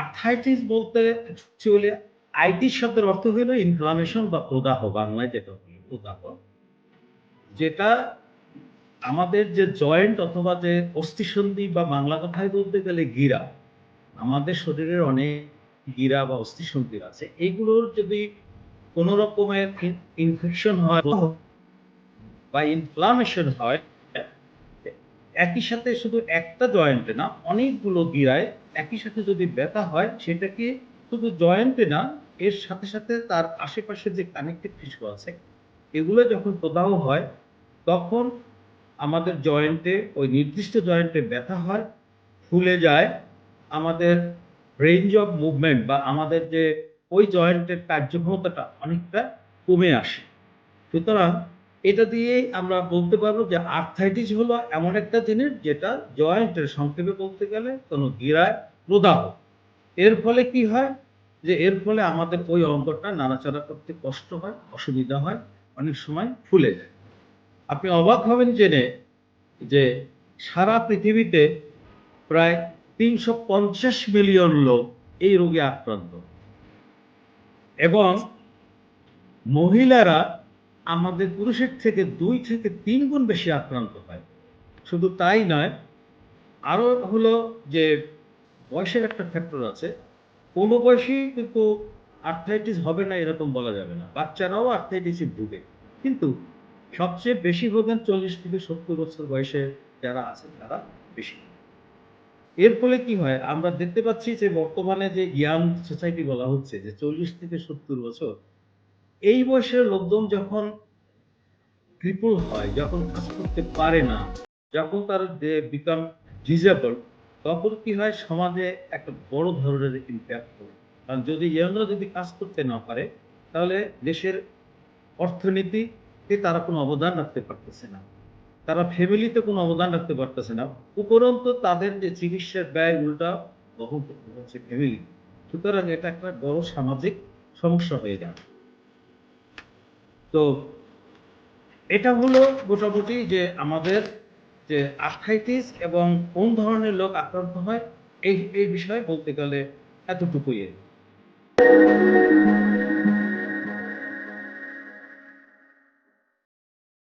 Arthritis বলতে actually IT শব্দের অর্থ হলো ইনফ্লামেশন বা প্রদাহ, বাংলায় যেটা প্রদাহ, যেটা আমাদের যে জয়েন্ট অথবা যে অস্থিসন্ধি বা বাংলা কথায় বলতে গেলে গিরা, আমাদের শরীরের অনেক গিরা বা অস্থিসন্ধি আছে এইগুলোর যদি কোনো রকমের ইনফেকশন হয় বা ইনফ্লামেশন হয়, একই সাথে শুধু একটা জয়েন্টে না, অনেকগুলো গিরায় একই সাথে যদি ব্যথা হয়, সেটাকে শুধু জয়েন্টে না, এর সাথে সাথে তার আশেপাশে যে কানেক্টিভ টিস্যু আছে, এগুলো যখন প্রদাহ হয়, তখন আমাদের জয়েন্টে, ওই নির্দিষ্ট জয়েন্টে ব্যথা হয়, ফুলে যায়, আমাদের রেঞ্জ অফ মুভমেন্ট বা আমাদের যে ওই জয়েন্টের কার্যক্ষমতাটা অনেকটা কমে আসে। সুতরাং এটা দিয়েই আমরা বলতে পারব যে আর্থাইটিস হলো এমন একটা জিনিস যেটা জয়েন্টের সংক্ষেপে বলতে গেলে কোনো গিরায় প্রদাহ। এর ফলে কি হয়? যে এর ফলে আমাদের ওই অঙ্গটা নাড়াচাড়া করতে কষ্ট হয়, অসুবিধা হয়, অনেক সময় ফুলে যায়। আপনি অবাক হবেন জেনে যে সারা পৃথিবীতে প্রায় তিনশো পঞ্চাশ মিলিয়ন লোক এই রোগে আক্রান্ত। এবং মহিলারা আমাদের পুরুষের থেকে দুই থেকে তিন গুণ বেশি আক্রান্ত হয়। শুধু তাই নয় আরও হলো যে বয়সের একটা ফ্যাক্টর আছে। কোনো বয়সেই কিন্তু আর্থাইটিস হবে না এরকম বলা যাবে না। বাচ্চারাও আর্থ্রাইটিসে ভুগে। কিন্তু সবচেয়ে বেশি ভোগেন চল্লিশ থেকে সত্তর বছর বয়সে যারা আছে তারা বেশি। এর ফলে কি হয়, আমরা দেখতে পাচ্ছি যে বর্তমানে যে ইয়াং সোসাইটি বলা হচ্ছে যে চল্লিশ থেকে সত্তর বছর এই বয়সের লোকজন যখন ক্রিপল হয়, যখন কাজ করতে পারে না, যখন তার যে বিকাম ডিজেবল তখন কি হয়, সমাজে একটা বড় ধরনের ইম্প্যাক্ট পড়ে। কারণ যদি ইয়াংরা যদি কাজ করতে না পারে, তাহলে দেশের অর্থনীতিতে তারা কোনো অবদান রাখতে পারতেছে না। তারা ফ্যামিলিতে কোনো অবদান রাখতে পারতেছে না। উপরন্তু তাদের যে চিকিৎসার ব্যয় উল্টা বহন করতে হচ্ছে ফ্যামিলি সুতরাং এটা একটা বড় সামাজিক সমস্যা হয়ে যায়। তো এটা হলো মোটামুটি যে আমাদের যে আর্থাইটিস এবং কোন ধরনের লোক আক্রান্ত হয়, এই এই বিষয়ে বলতে গেলে এতটুকুই।